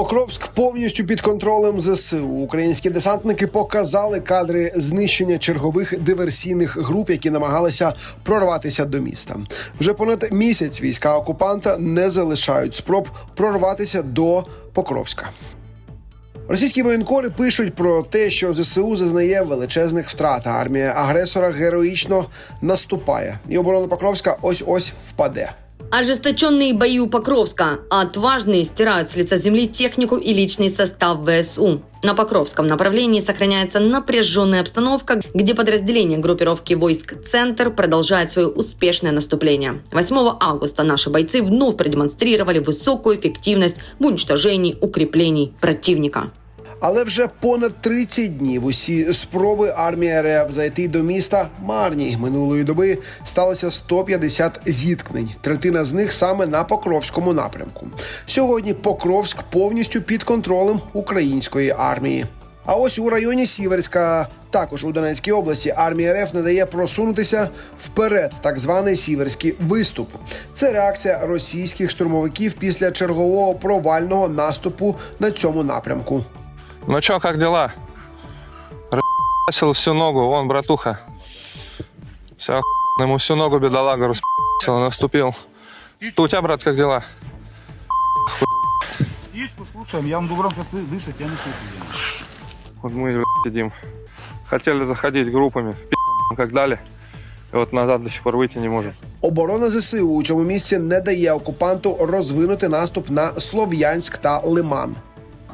Покровськ повністю під контролем ЗСУ. Українські десантники показали кадри знищення чергових диверсійних груп, які намагалися прорватися до міста. Вже понад місяць війська окупанта не залишають спроб прорватися до Покровська. Російські воєнкори пишуть про те, що ЗСУ зазнає величезних втрат. Армія агресора героїчно наступає, і оборона Покровська ось ось впаде. Ожесточенные бои у Покровска. Отважные стирают с лица земли технику и личный состав ВСУ. На Покровском направлении сохраняется напряженная обстановка, где подразделение группировки войск «Центр» продолжает свое успешное наступление. 8 августа наши бойцы вновь продемонстрировали высокую эффективность в уничтожении укреплений противника. Але вже понад 30 днів усі спроби армії РФ зайти до міста марні. Минулої доби сталося 150 зіткнень. Третина з них саме на Покровському напрямку. Сьогодні Покровськ повністю під контролем української армії. А ось у районі Сіверська, також у Донецькій області, армія РФ не дає просунутися вперед, так званий сіверський виступ. Це реакція російських штурмовиків після чергового провального наступу на цьому напрямку. Ну чё, как дела? Расил всю ногу, вон, братуха. Все, ему всю ногу бедолага распил, наступил. Что у тебя, брат, как дела? Птичку слушаем, я вам буду громко ты- дышать, я не слышу. Вот мы блядь, сидим. Хотели заходить группами, пи***, как дали. И вот назад до сих пор выйти не можем. Оборона ЗСУ у цьому місці не дає окупанту розвинути наступ на Слов'янськ та Лиман.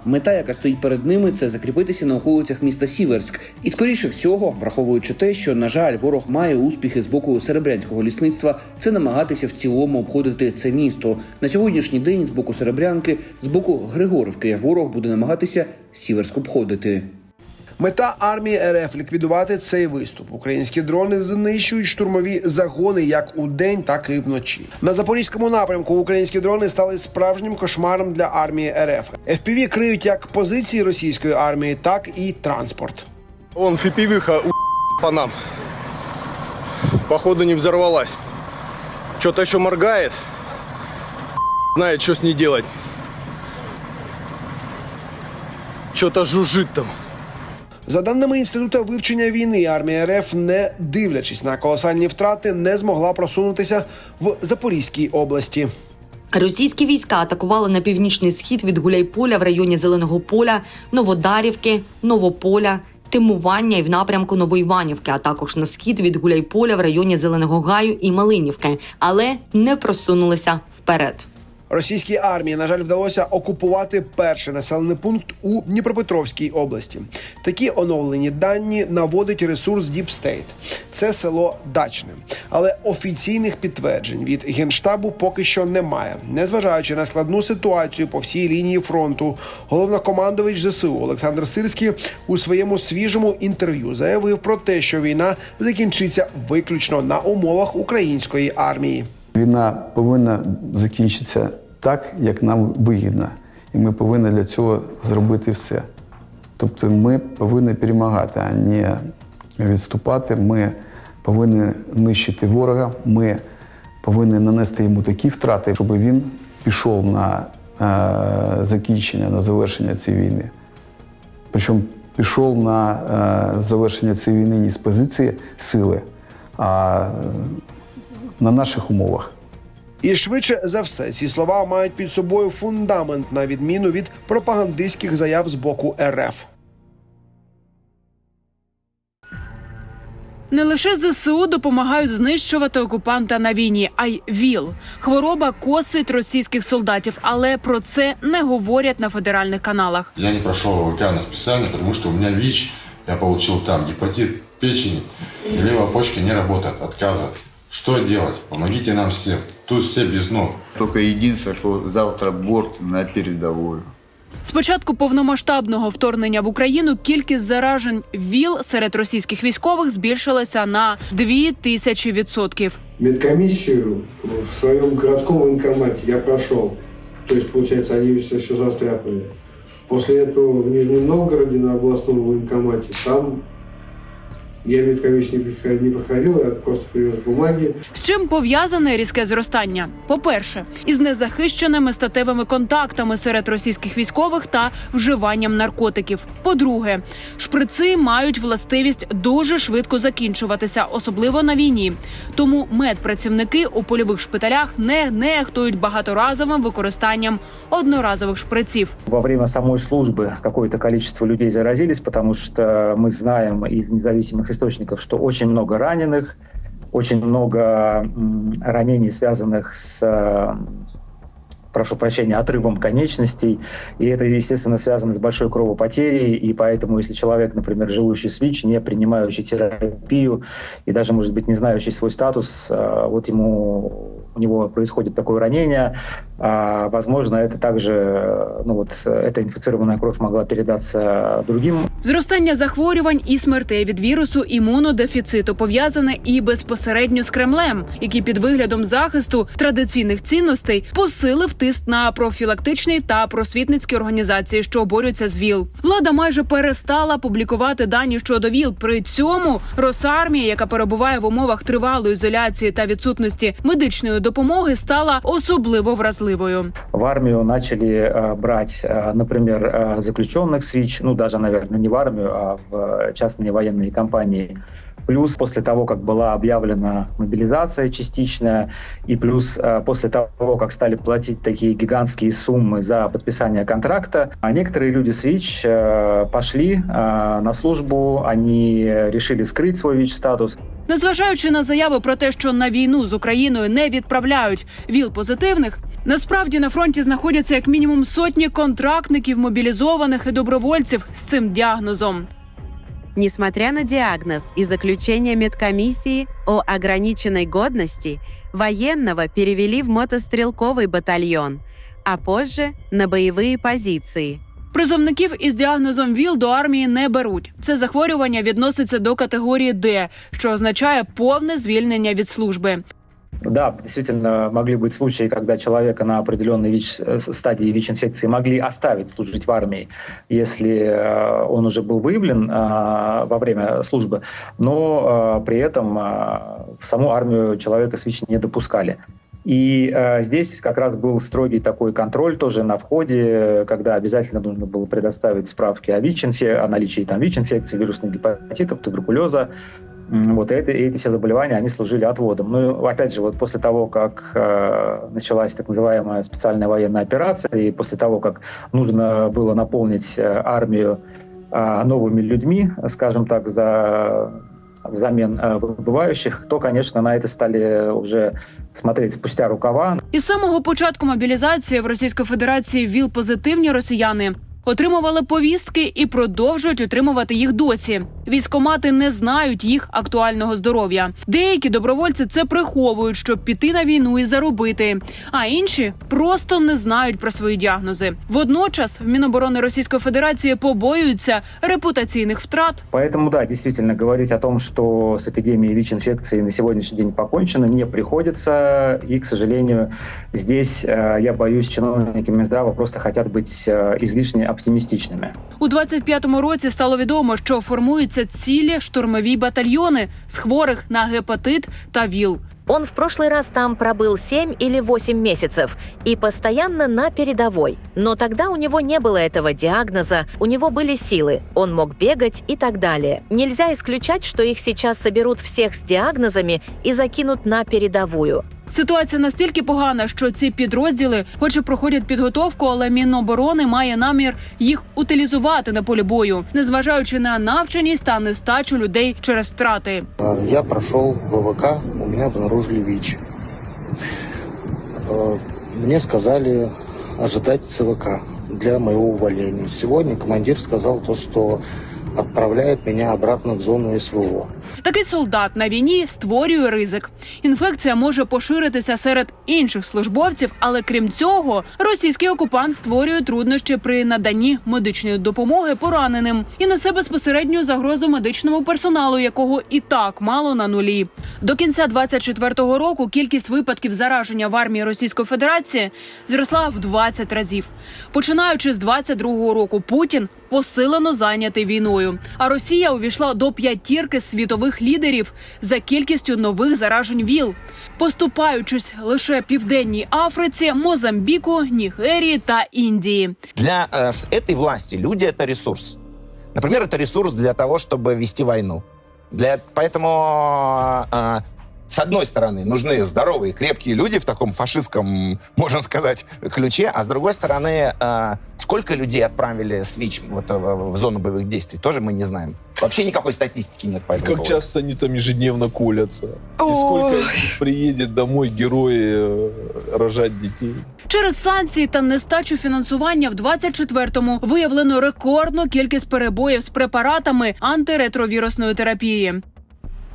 Мета, яка стоїть перед ними, це закріпитися на околицях міста Сіверськ. І скоріше всього, враховуючи те, що на жаль, ворог має успіхи з боку серебрянського лісництва, це намагатися в цілому обходити це місто. На сьогоднішній день з боку Серебрянки, з боку Григорівки, ворог буде намагатися Сіверськ обходити. Мета армії РФ ліквідувати цей виступ. Українські дрони знищують штурмові загони як у день, так і вночі. На запорізькому напрямку українські дрони стали справжнім кошмаром для армії РФ. FPV криють як позиції російської армії, так і транспорт. Вон фипивиха у по нам. Походу не взорвалась. Что-то еще моргает. Знает, что с ней делать. Что-то жужжит там. За даними інституту вивчення війни, армія РФ, не дивлячись на колосальні втрати, не змогла просунутися в Запорізькій області. Російські війська атакували на північний схід від Гуляйполя в районі Зеленого поля, Новодарівки, Новополя, Тимування і в напрямку Новоіванівки, а також на схід від Гуляйполя в районі Зеленого Гаю і Малинівки, але не просунулися вперед. Російській армії, на жаль, вдалося окупувати перший населений пункт у Дніпропетровській області. Такі оновлені дані наводить ресурс Deep State. Це село Дачне, але офіційних підтверджень від генштабу поки що немає. Незважаючи на складну ситуацію по всій лінії фронту, головнокомандувач ЗСУ Олександр Сирський у своєму свіжому інтерв'ю заявив про те, що війна закінчиться виключно на умовах української армії. Війна повинна закінчитися так, як нам вигідно. І ми повинні для цього зробити все. Тобто ми повинні перемагати, а не відступати. Ми повинні нищити ворога, ми повинні нанести йому такі втрати, щоб він пішов на е, закінчення, на завершення цієї війни. Причому пішов на е, завершення цієї війни не з позиції сили, а на наших умовах. І швидше за все, ці слова мають під собою фундамент на відміну від пропагандистських заяв з боку РФ. Не лише ЗСУ допомагають знищувати окупанта на війні, а й ВІЛ. Хвороба косить російських солдатів, але про це не говорять на федеральних каналах. Я не прошел океан специально, потому что у меня ВИЧ, я получил там гепатит печени, и левая почка не работает, отказывает. Что делать? Помогите нам всем. Тут все без ног. Только единственное, что завтра борт на передовую. З початку повномасштабного вторгнення в Україну кількість заражень ВІЛ серед російських військових збільшилася на 2 тисячі відсотків. Медкомиссию в своем городском военкомате я прошел. То есть, получается, они все, все застряпали. После этого в Нижнем Новгороде на областном военкомате там Я медкомиссию не приход- не проходил, я просто привез бумаги. З чим пов'язане різке зростання? По-перше, із незахищеними статевими контактами серед російських військових та вживанням наркотиків. По-друге, шприци мають властивість дуже швидко закінчуватися, особливо на війні. Тому медпрацівники у польових шпиталях не нехтують багаторазовим використанням одноразових шприців. во время самой службы какое-то количество людей заразились, потому что мы знаем из независимых источников, что очень много раненых, очень много ранений, связанных с э, прошу прощения, отрывом конечностей. И это, естественно, связано с большой кровопотерей. И поэтому, если человек, например, живущий с ВИЧ, не принимающий терапию и даже, может быть, не знающий свой статус, э, вот ему у него происходит такое ранение, а, возможно, это также, э, ну вот, эта инфицированная кровь могла передаться другим Зростання захворювань і смертей від вірусу імунодефіциту пов'язане і безпосередньо з Кремлем, який під виглядом захисту традиційних цінностей посилив тиск на профілактичні та просвітницькі організації, що борються з ВІЛ. Влада майже перестала публікувати дані щодо ВІЛ. При цьому Росармія, яка перебуває в умовах тривалої ізоляції та відсутності медичної допомоги, стала особливо вразливою. в армию начали э, брать, э, например, э, заключенных с ВИЧ, ну даже, наверное, не в армию, а в э, частные военные компании. Плюс после того, как была объявлена мобилизация частичная, и плюс э, после того, как стали платить такие гигантские суммы за подписание контракта, а некоторые люди с ВИЧ э, пошли на службу, они решили скрыть свой ВИЧ-статус, Незважаючи на заяви про те, що на війну з Україною не відправляють віл позитивних, насправді на фронті знаходяться як мінімум сотні контрактників, мобілізованих і добровольців з цим діагнозом. Несмотря на диагноз и заключение медкомиссии о ограниченной годности, военного перевели в мотострелковый батальон, а позже на боевые позиции. Призовників із діагнозом ВІЛ до армії не беруть. Це захворювання відноситься до категорії Д, що означає повне звільнення від служби. Да, действительно могли быть случаи, когда человека на определенной ВИЧ, э, стадии ВИЧ-инфекции могли оставить служить в армии, если э, он уже был выявлен э, во время службы, но э, при этом э, в саму армию человека с ВИЧ не допускали. И э, здесь как раз был строгий такой контроль тоже на входе, когда обязательно нужно было предоставить справки о ВИЧ, о наличии там ВИЧ-инфекции, вирусных гепатитов, туберкулеза, Вот и эти все заболевания, они служили отводом. Ну, опять же, вот после того, как э, началась так называемая специальная военная операция, и после того, как нужно было наполнить э, армию э, новыми людьми, скажем так, за взамен э, выбывающих, то, конечно, на это стали уже смотреть спустя рукава. Із самого початку мобілізації в Російській Федерації ВІЛ позитивні росіяни отримували повістки і продовжують отримувати їх досі. Військомати не знають їх актуального здоров'я. Деякі добровольці це приховують, щоб піти на війну і заробити. А інші просто не знають про свої діагнози. Водночас в Міноборони Російської Федерації побоюються репутаційних втрат Поэтому, да, действительно, говорить о том, что с эпидемией ВИЧ-инфекции на сегодняшний день покончено, не приходится. И, к сожалению, здесь, э, я боюсь, чиновники Минздрава просто хотят быть э, излишне оптимистичными. У 25-му році стало відомо, що формуються цілі штурмові батальйони з хворих на гепатит та ВІЛ. Он в прошлый раз там пробыл 7 или 8 месяцев и постоянно на передовой. Но тогда у него не было этого диагноза, у него были силы, он мог бегать и так далее. Нельзя исключать, что их сейчас соберут всех с диагнозами и закинут на передовую. Ситуація настільки погана, що ці підрозділи, хоч і проходять підготовку, але Міноборони має намір їх утилізувати на полі бою, незважаючи на навченість та нестачу людей через втрати. Я прошел ВВК, у меня обнаружили ВИЧ. Э, Мне сказали ожидать ЦВК для моего увольнения. Сегодня командир сказал то, что отправляет меня обратно в зону СВО. Такий солдат на війні створює ризик. Інфекція може поширитися серед інших службовців, але крім цього, російський окупант створює труднощі при наданні медичної допомоги пораненим і несе безпосередню загрозу медичному персоналу, якого і так мало на нулі. До кінця 24-го року кількість випадків зараження в армії Російської Федерації зросла в 20 разів. Починаючи з 22-го року, Путін посилено зайнятий війною. А Росія увійшла до п'ятірки світових світових лідерів за кількістю нових заражень ВІЛ, поступаючись лише південній Африці, Мозамбіку, Нігерії та Індії. Для э, с этой власти люди — это ресурс. Например, это ресурс для того, чтобы вести войну. Для, поэтому, э, с одной стороны, нужны здоровые, крепкие люди в таком фашистском, можно сказать, ключе, а с другой стороны, э, сколько людей отправили с ВИЧ вот, э, в, в зону боевых действий, тоже мы не знаем. Вообще никакой статистики нет по этому Как поводу. часто они там ежедневно кулятся? И сколько приедет домой герои э, рожать детей? Через санкції та нестачу фінансування в 24-му виявлено рекордну кількість перебоїв з препаратами антиретровірусної терапії.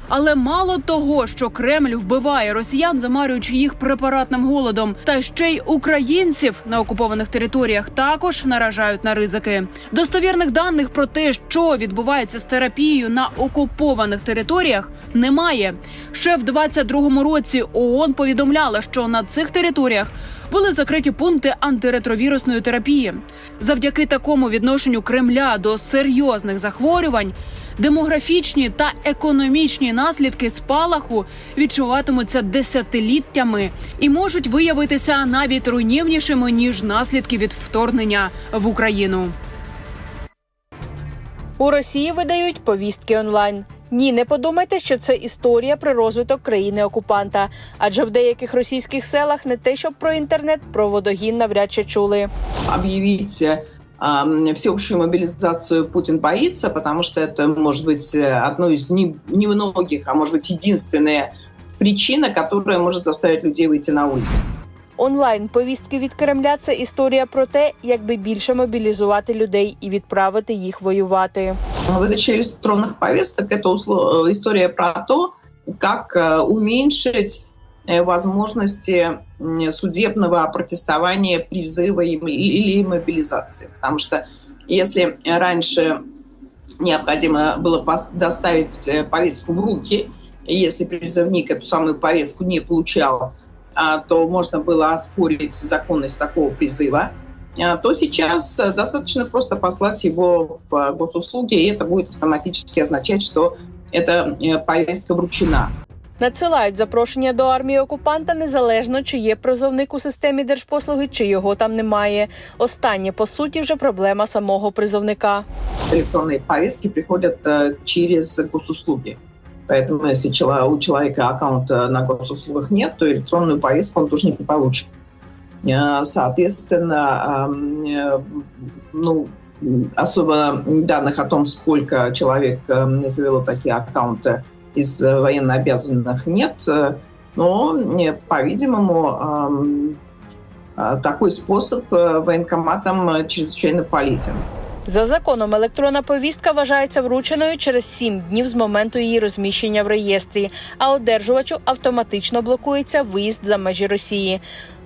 Але мало того, що Кремль вбиває росіян, замарюючи їх препаратним голодом, та ще й українців на окупованих територіях також наражають на ризики. Достовірних даних про те, що відбувається з терапією на окупованих територіях, немає. Ще в 22-му році ООН повідомляла, що на цих територіях були закриті пункти антиретровірусної терапії. Завдяки такому відношенню Кремля до серйозних захворювань. Демографічні та економічні наслідки спалаху відчуватимуться десятиліттями і можуть виявитися навіть руйнівнішими ніж наслідки від вторгнення в Україну. У Росії видають повістки онлайн. Ні, не подумайте, що це історія про розвиток країни окупанта. Адже в деяких російських селах не те, щоб про інтернет, про водогін навряд чи чули. объявить э, всеобщую мобилизацию Путин боится, потому что это может быть э, одной из не- немногих, а может быть единственная причина, которая может заставить людей выйти на улицы. Онлайн повістки від Кремля це історія про те, як би більше мобілізувати людей і відправити їх воювати. Выдача электронных повесток – это усло- э, история про то, как э, уменьшить э, возможности м, судебного протестования, призыва или мобилизации. Потому что если раньше необходимо было доставить э, повестку в руки, если призывник эту самую повестку не получал, а, то можно было оспорить законность такого призыва, а, то сейчас э, достаточно просто послать его в э, госуслуги, и это будет автоматически означать, что эта э, повестка вручена. Надсилають запрошення до армії окупанта незалежно, чи є призовник у системі держпослуги, чи його там немає. Останнє по суті вже проблема самого призовника. Электронные повестки приходят э, через госуслуги. Поэтому если чело- у человека аккаунта на госуслугах нет, то электронную повестку он тоже не получит. Э, Соответственно, ам, э, ну, м, особо данных о том, сколько человек э, завело такие аккаунты из э, военнообязанных нет, э, но, э, по-видимому, ам, а, такой способ э, военкоматам э, чрезвычайно полезен. За законом електронна повістка вважається врученою через 7 днів з моменту її розміщення в реєстрі, а одержувачу автоматично блокується виїзд за межі Росії.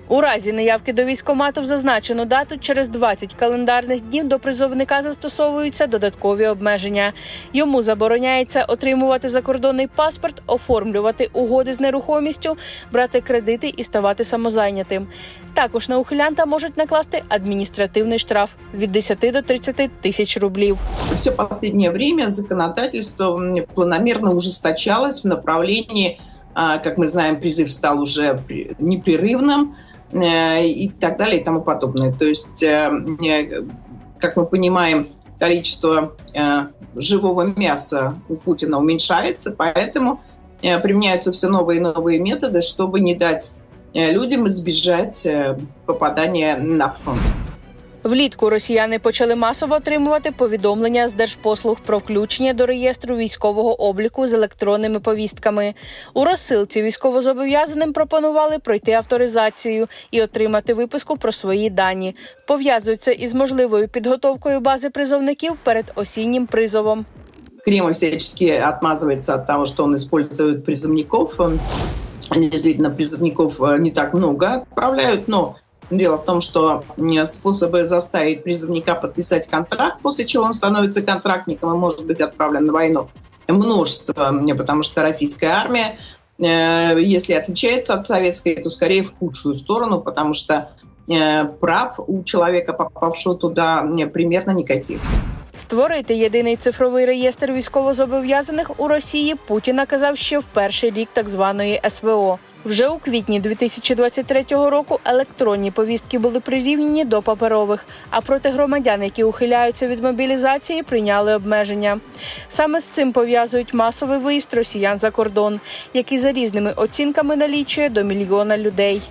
У разі неявки до військкомату в зазначену дату через 20 календарних днів до призовника застосовуються додаткові обмеження. Йому забороняється отримувати закордонний паспорт, оформлювати угоди з нерухомістю, брати кредити і ставати самозайнятим. Також на ухилянта можуть накласти адміністративний штраф від 10 до 30 тисяч рублів. Все последнее время законодательство м, планомерно ужесточалось в направлении, а, как мы знаем, призыв стал уже при- непрерывным э, И так далее и тому подобное. То есть, э, э, как мы понимаем, количество э, живого мяса у Путина уменьшается, поэтому э, применяются все новые и новые методы, чтобы не дать э, людям избежать э, попадания на фронт. Влітку росіяни почали масово отримувати повідомлення з держпослуг про включення до реєстру військового обліку з електронними повістками. У розсилці військовозобов'язаним пропонували пройти авторизацію і отримати виписку про свої дані. Пов'язуються із можливою підготовкою бази призовників перед осіннім призовом. Кремль всячески отмазывается от того, что он использует призывников. Эм, Действительно, призывников э, не так много отправляют, но дело в том, что м, способы заставить призывника подписать контракт, после чего он становится контрактником и может быть отправлен на войну, множество, м, потому что российская армия, э, если отличается от советской, то скорее в худшую сторону, потому что э, прав у человека, попавшего туда, м, примерно никаких. Створити єдиний цифровий реєстр військовозобов'язаних у Росії Путін наказав ще в перший рік так званої СВО. Вже у квітні 2023 року електронні повістки були прирівняні до паперових. А проти громадян, які ухиляються від мобілізації, прийняли обмеження. Саме з цим пов'язують масовий виїзд росіян за кордон, який за різними оцінками налічує до мільйона людей.